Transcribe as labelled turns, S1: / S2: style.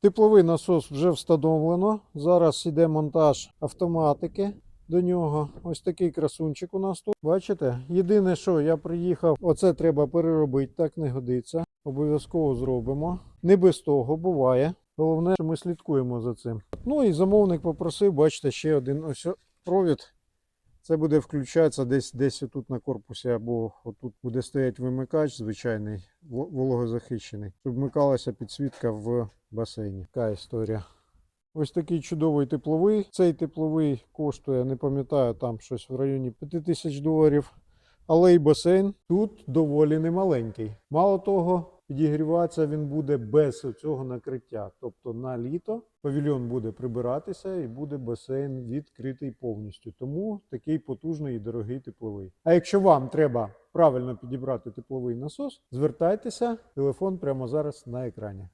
S1: Тепловий насос вже встановлено. Зараз іде монтаж автоматики до нього. Ось такий красунчик у нас тут. Бачите? Єдине, що я приїхав, оце треба переробити, так не годиться. Обов'язково зробимо. Не без того буває. Головне, що ми слідкуємо за цим. Ну і замовник попросив, бачите, ще один ось провід. Це буде включатися десь десь отут на корпусі, або отут буде стояти вимикач звичайний, вологозахищений, щоб вмикалася підсвітка в басейні. Така історія. Ось такий чудовий тепловий. Цей тепловий коштує, не пам'ятаю, там щось в районі 5000 доларів. Але і басейн тут доволі немаленький. Мало того, підігріватися він буде без цього накриття. Тобто на літо павільйон буде прибиратися і буде басейн відкритий повністю. Тому такий потужний і дорогий тепловий. А якщо вам треба правильно підібрати тепловий насос, звертайтеся, телефон прямо зараз на екрані.